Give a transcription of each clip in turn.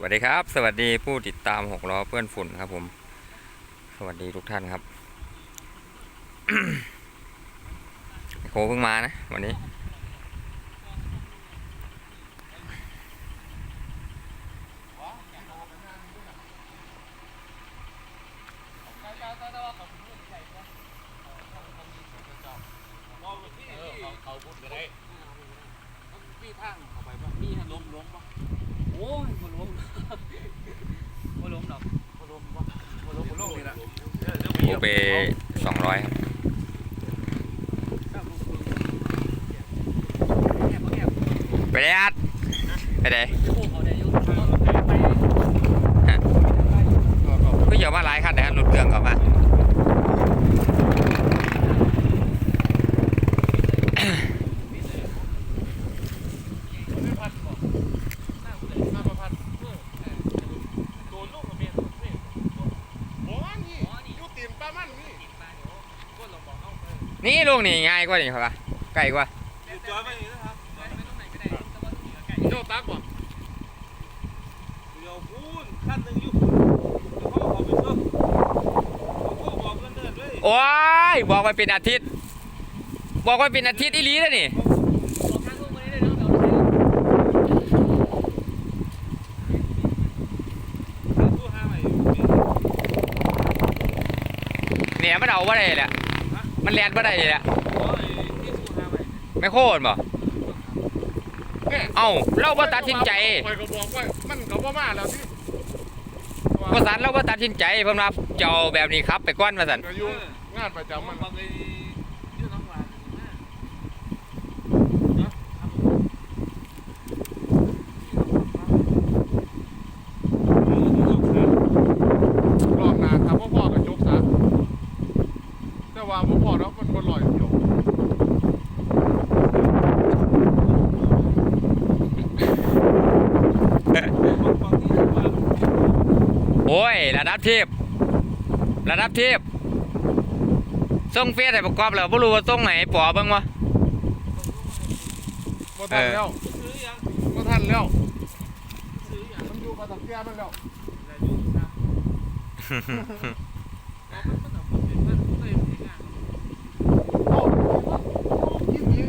สวัสดีครับ สวัสดีผู้ติดตามหกล้อเพื่อนฝุ่นครับผม สวัสดีทุกท่านครับโคเพิ่งมานะ วันนี้พูดกันได้มีทางเข้าไปบ้างมีล้มล้มบ้าง อ้ยบ่ล้มบ่ล้มดอกบ่ล้มบ่บ่ล้มบ่ล้มนี่ล่ะโอเปสองร้อยครับไปเลยอัดไปเลยโอ้เขาได้อยู่ไปก็อย่ามาหลายคันนะครับรถเครื่องเขามา โดนลูกกับเมียนี่โอ้นี่อยู่ตีนป้ามันนี่ นี่ลูกนี่ง่ายกว่านี่ครับปะใกล้กว่าจอยไปนี่นะครับเจ้าตักบ่เดี๋ยวพูนขั้นหนึ่งอยู่เขาขอไปเพิ่มเขาบอกเพื่อนเดินด้วยโอ้ยบอกว่าเป็นอาทิตย์ บอกว่าเป็นอาทิตย์อีหลีแล้วนี่บอกทางลงมาได้เนาะเดี๋ยวตู้ห้าใหม่เนี่ยมันเอาว่าได้แหละ มันแลนว่าได้แหละโอ้ยที่ตู้ห้าใหม่ไม่โคตรบ่เอ้าเราบ่ตัดสินใจคอยก็บอกว่ามันก็บ่มาแล้วที่ว่าสันเราบ่ตัดสินใจเพิ่นว่าเจ้าแบบนี้ครับ ไปก้อนมาสันก็อยู่งานประจำมัน บางเลยอยู่น้องหวาน รอบหน้าครับพ่อพ่อกับยกซะแต่ว่าพ่อพ่อแล้วมันบ่ลอยเดียว โอ้ย ระดับเทพระดับเทพส่งเฟซให้ประกอบแล้วบ่รู้ว่าส่งไหนปอเบิ่งวะบ่ทันแล้วซื้อยังบ่ทันแล้วซื้อยังมันอยู่กับตะเกียบมันแล้วแต่อยู่นะเอามันมันต้องเป็นมันต้องเป็นงาน โอ้ยิ้มยิ้ม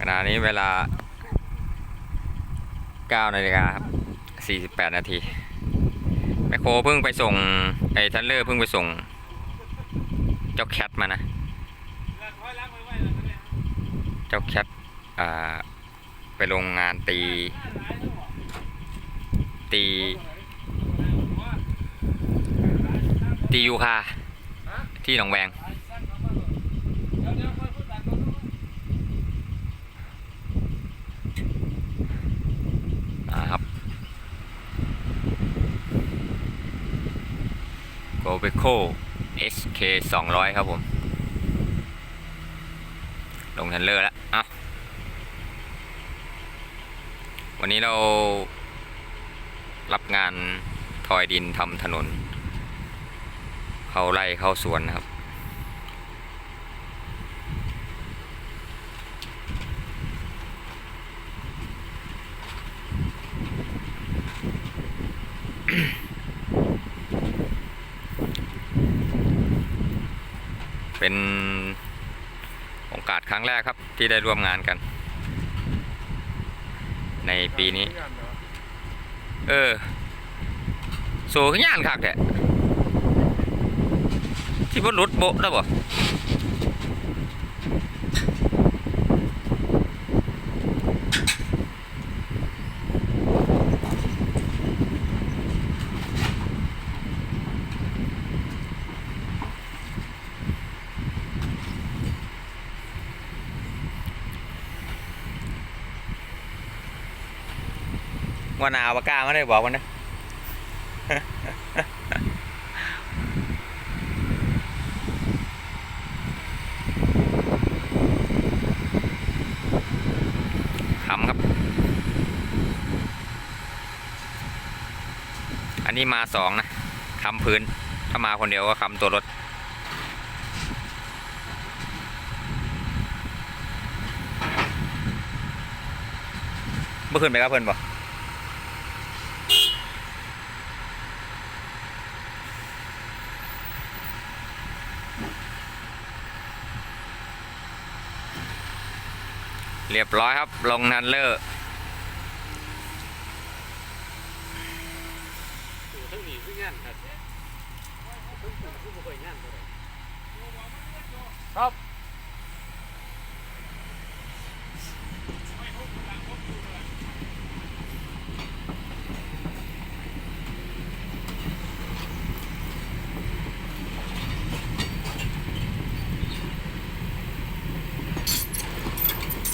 ขณะนี้ เวลา 9 นาฬิกาครับ 48 นาที แมคโครเพิ่งไปส่ง ไอ้ทันเลอร์เพิ่งไปส่ง เจ้าแคทมานะ เจ้าแคทอ่า ไปโรงงานตี ตี ตียูคา ที่หนองแวง นะครับ โกเบโค SK 200 ครับผม ลงทันเลอร์แล้วอะวันนี้เรารับงานทอยดินทำถนน เข้าไร่เข้าสวนนะครับ เป็นโอกาสครั้งแรกครับที่ได้ร่วมงานกัน ในปีนี้ เออ สูขึ้นย่านคักแท้ที่บนรถโบะแล้วบ่ วันหาปากกาไม่ได้บอกมันนะขำครับ อันนี้มาสองนะขำพื้น ถ้ามาคนเดียวก็ขำตัวรถเมื่อคืนไปครับเพื่อนบอก เรียบร้อยครับ ลงนันเลอร์ครับทั้งนี้คือบ่ค่อยงานเท่าไหร่ ครับ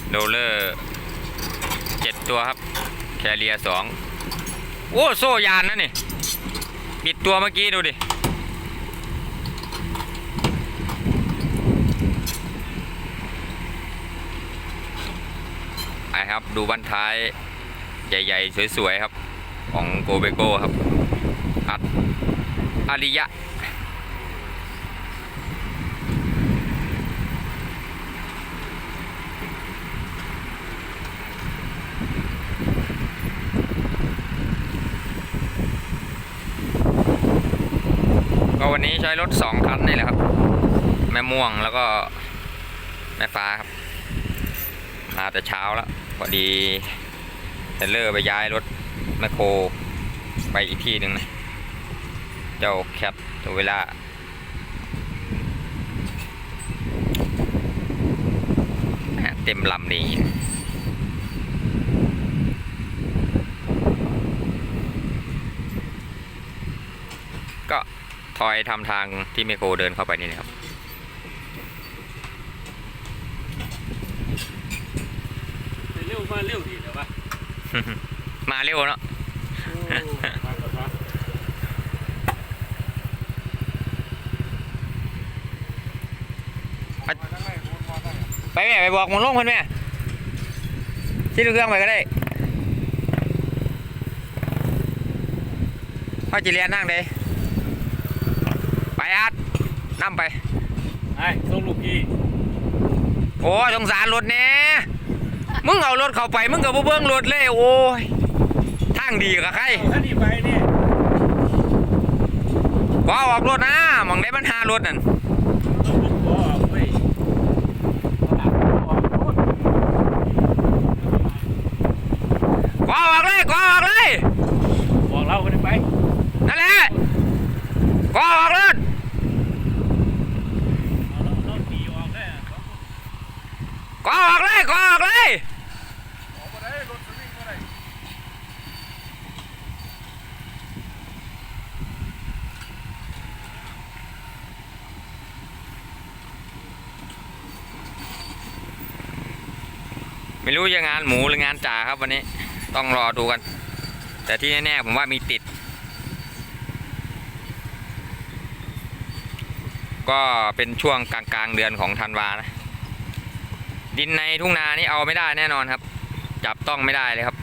โร ลเลอร์เจ็ดตัวครับ แคเรียสองโอ้โซ่ยานนะนี่ปิดตัวเมื่อกี้ดูดิไปครับดูบั้นท้าย ใหญ่ ๆ สวย ๆ ครับ ของโกเบโก้ครับ อัดอาริยะ ก็ วันนี้ใช้รถสองคันนี่แหละครับ แม่ม่วงแล้วก็แม่ฟ้าครับ มาแต่เช้าแล้วพอดีเทรลเลอร์ไปย้ายรถแมคโครไปอีกที่หนึ่งนะเจ้าแคทตัวเวลาเต็มลำดีก็ ทอยทำทางที่เมโครเดินเข้าไปนี่นะครับ เร็วมาเร็วดีเดี๋ยววะมาเร็วเนาะโอ้มาก่อนวะมาทางไหนวนมาทางไหนไปแม่ไปบอกหมึงลงเพิ่นแม่ที่เครื่องไปก็ได้พ่อจิเรียนนั่งเลย ไปอัดนั่ไปไอ้ส่งลูกพี่โอ้ยสงสารรถแน่มึงเอารถเข้าไปมึงก็บ่เบิ่งรถเลยโอ้ยทางดีกับใครถ้านี่ไปเนี่ยก็ออกรถนะหมองได้มันหารถนั่นต้องลุกบ่อเว้ยเอาหลังบ่อโอ้ยก็ออกเลยก็ออกเลยบอกเราไปไปนั่นแหละก็ออกรถ เอาเราเราตีออกได้อะ ก็ออกเลยก็ออกเลย ออกมาได้รถจะวิ่งมาได้ ไม่รู้จะงานหมูหรืองานจ่าครับวันนี้ต้องรอดูกัน แต่ที่แน่ๆผมว่ามีติด ก็เป็นช่วงกลางๆเดือนของธันวานะ ดินในทุ่งนานี่เอาไม่ได้แน่นอนครับ จับต้องไม่ได้เลยครับ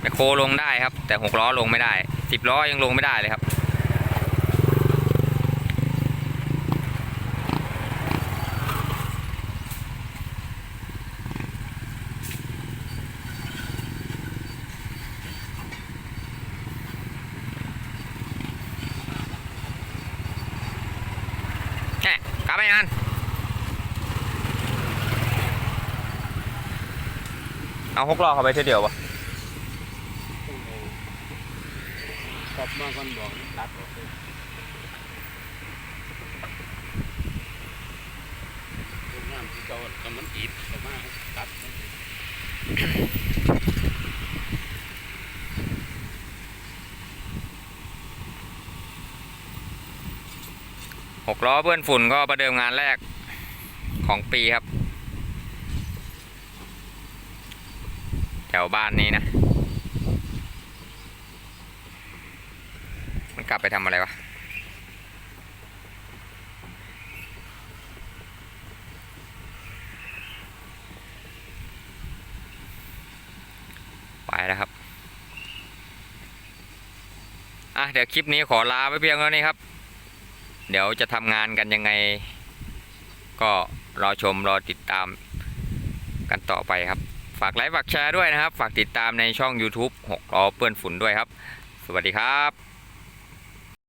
แมคโครลงได้ครับ แต่หกล้อลงไม่ได้สิบล้อยังลงไม่ได้เลยครับ แค่กลับไปงานเอาหกล้อเข้าไปเท่เดียวปะกลับมาก่อนบอกตัดออกเลยโรงงานที่เก่ากำมันอีบเข้ามาตัด หกล้อเพื่อนฝุ่นก็ประเดิมงานแรกของปีครับ แถวบ้านนี้นะ มันกลับไปทำอะไรวะไปแล้วครับ อะ เดี๋ยวคลิปนี้ขอลาไว้เพียงเท่านี้ครับ เดี๋ยวจะทำงานกันยังไง ก็รอชมรอติดตามกันต่อไปครับ ฝากไลค์ฝากแชร์ด้วยนะครับ ฝากติดตามในช่อง YouTube 6ล้อเปื้อนฝุ่นด้วยครับ สวัสดีครับ